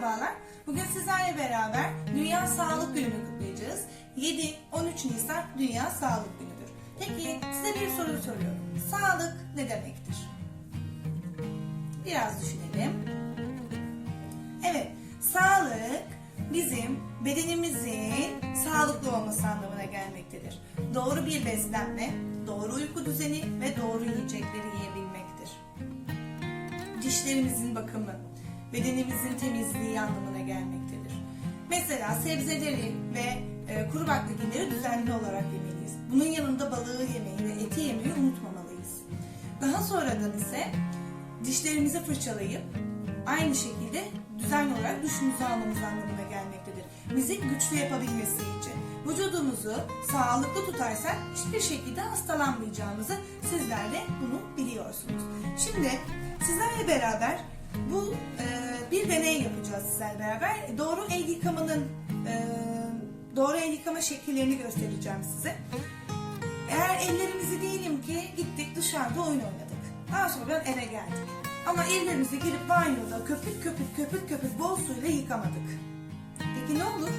merhabalar. Bugün sizlerle beraber Dünya Sağlık Günü'nü kutlayacağız. 7-13 Nisan Dünya Sağlık Günü'dür. Peki size bir soru soruyorum. Sağlık ne demektir? Biraz düşünelim. Evet, sağlık bizim bedenimizin sağlıklı olması anlamına gelmektedir. Doğru bir beslenme, doğru uyku düzeni ve doğru yiyecekleri yiyebilmektir dişlerimizin bakımı, bedenimizin temizliği anlamına gelmektedir. Mesela sebzeleri ve e, kuru baklagilleri düzenli olarak yemeliyiz. Bunun yanında balığı yemeyi ve eti yemeyi unutmamalıyız. Daha sonradan ise dişlerimizi fırçalayıp aynı şekilde düzenli olarak duşumuzu almamız anlamına gelmektedir. Bizi güçlü yapabilmesi için. Vücudumuzu sağlıklı tutarsak hiçbir şekilde hastalanmayacağımızı sizler de bunu biliyorsunuz. Şimdi sizlerle beraber bu deney yapacağız sizlerle beraber. Doğru el yıkamanın e, doğru el yıkama şekillerini göstereceğim size. Eğer ellerimizi diyelim ki gittik dışarıda oyun oynadık. Daha sonra eve geldik. Ama ellerimizi girip banyoda köpük köpük köpük köpük bol suyla yıkamadık. Peki ne olur?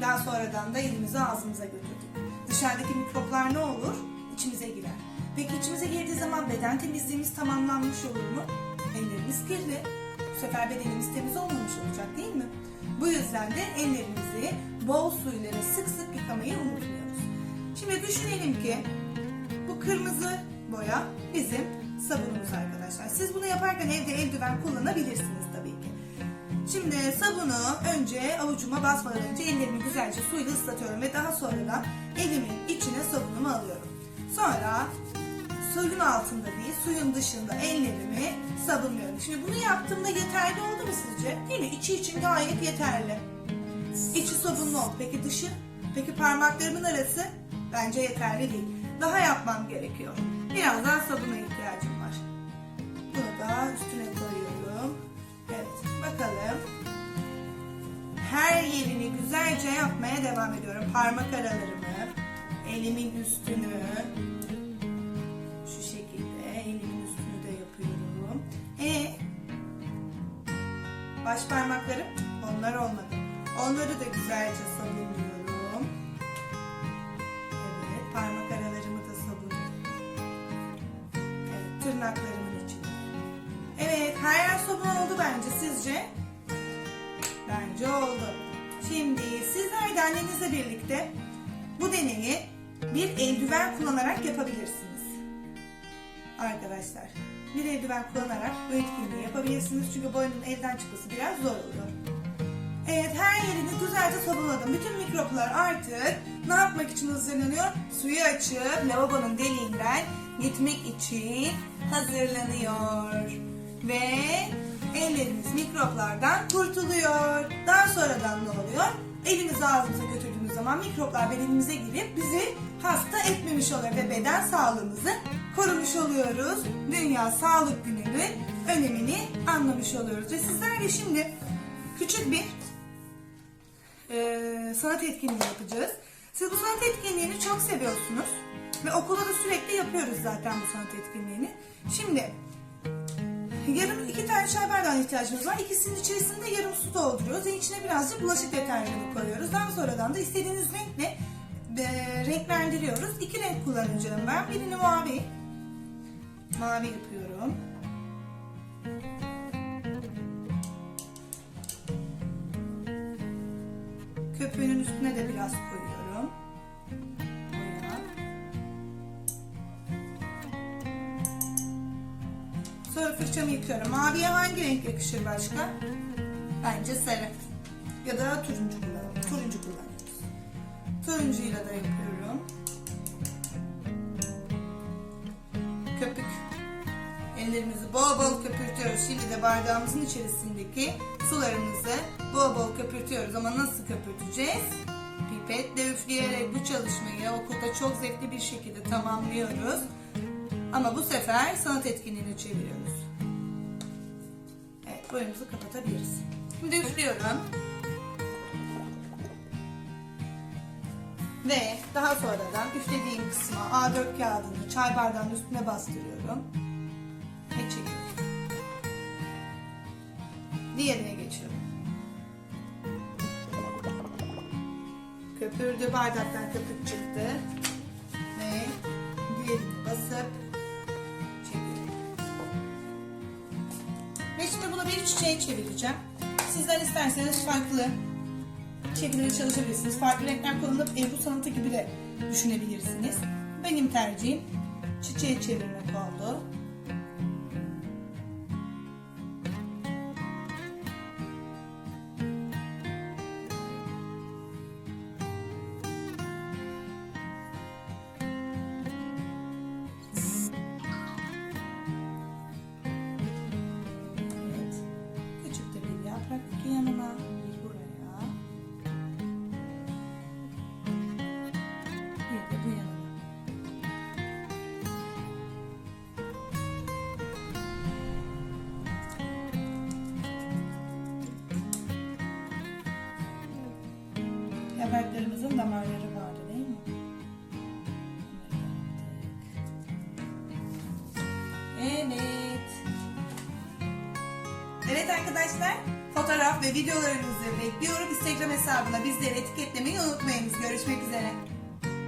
Daha sonradan da elimizi ağzımıza götürdük. Dışarıdaki mikroplar ne olur? İçimize girer. Peki içimize girdiği zaman beden temizliğimiz tamamlanmış olur mu? Ellerimiz kirli. Bu sefer bedenimiz temiz olmamış olacak değil mi? Bu yüzden de ellerimizi bol suyla ve sık sık yıkamayı unutmuyoruz. Şimdi düşünelim ki bu kırmızı boya bizim sabunumuz arkadaşlar. Siz bunu yaparken evde eldiven kullanabilirsiniz tabii ki. Şimdi sabunu önce avucuma basmadan önce ellerimi güzelce suyla ıslatıyorum ve daha sonra da elimin içine sabunumu alıyorum. Sonra suyun altında değil, suyun dışında ellerimi sabunluyorum. Şimdi bunu yaptığımda yeterli oldu mu sizce? Değil? İçi için gayet yeterli. İçi sabunlu oldu. Peki dışı? Peki parmaklarımın arası? Bence yeterli değil. Daha yapmam gerekiyor. Biraz daha sabuna ihtiyacım var. Bunu da üstüne koyuyorum. Evet, bakalım. Her yerini güzelce yapmaya devam ediyorum. Parmak aralarımı, elimin üstünü, baş parmaklarım onlar olmadı. Onları da güzelce sabunluyorum. Evet, parmak aralarımı da sabunluyorum. Evet, tırnaklarımın içine. Evet, her yer sabun oldu bence sizce? Bence oldu. Şimdi sizler de annenizle birlikte bu deneyi bir eldiven kullanarak yapabilirsiniz. Arkadaşlar, bir eldiven kullanarak bu etkinliği yapabilirsiniz. Çünkü boynun elden çıkması biraz zor oluyor. Evet, her yerini güzelce sabunladım. Bütün mikroplar artık ne yapmak için hazırlanıyor? Suyu açıp lavabonun deliğinden gitmek için hazırlanıyor. Ve ellerimiz mikroplardan kurtuluyor. Daha sonradan ne oluyor? Elimizi ağzımıza götürdüğümüz zaman mikroplar bedenimize girip bizi hasta etmemiş oluyor ve beden sağlığımızı korumuş oluyoruz. Dünya Sağlık Günü'nün önemini anlamış oluyoruz. Ve sizler de şimdi küçük bir e, sanat etkinliği yapacağız. Siz bu sanat etkinliğini çok seviyorsunuz. Ve okulda da sürekli yapıyoruz zaten bu sanat etkinliğini. Şimdi Yarım iki tane bardağına ihtiyacımız var. İkisinin içerisinde yarım su dolduruyoruz ve içine birazcık bulaşık deterjanı koyuyoruz. Daha sonradan da istediğiniz renkle e, renklendiriyoruz. İki renk kullanacağım ben. Birini mavi. Mavi yapıyorum. Köpüğünün üstüne de biraz koyuyorum. Sonra fırçamı yıkıyorum. Maviye hangi renk yakışır başka? Bence sarı. Ya da turuncu kullanalım. Turuncu kullanıyoruz. Turuncuyla da yapıyorum. Köpük. Ellerimizi bol bol köpürtüyoruz. Şimdi de bardağımızın içerisindeki sularımızı bol bol köpürtüyoruz. Ama nasıl köpürteceğiz? Pipetle üfleyerek bu çalışmayı okulda çok zevkli bir şekilde tamamlıyoruz. Ama bu sefer sanat etkinliğini çeviriyoruz. Evet, boyumuzu kapatabiliriz. Şimdi üflüyorum. Ve daha sonradan üflediğim kısma A4 kağıdını çay bardağının üstüne bastırıyorum. Ve çekiyorum. diğerine geçiyorum. Köpürdü, bardaktan köpük çıktı. Ve diğerini basıp bunu bir çiçeğe çevireceğim. Sizler isterseniz farklı şekilde çalışabilirsiniz. Farklı renkler kullanıp Ebru sanatı gibi de düşünebilirsiniz. Benim tercihim çiçeğe çevirmek oldu. Evet arkadaşlar, fotoğraf ve videolarınızı bekliyorum. Instagram hesabına bizleri etiketlemeyi unutmayınız. Görüşmek üzere.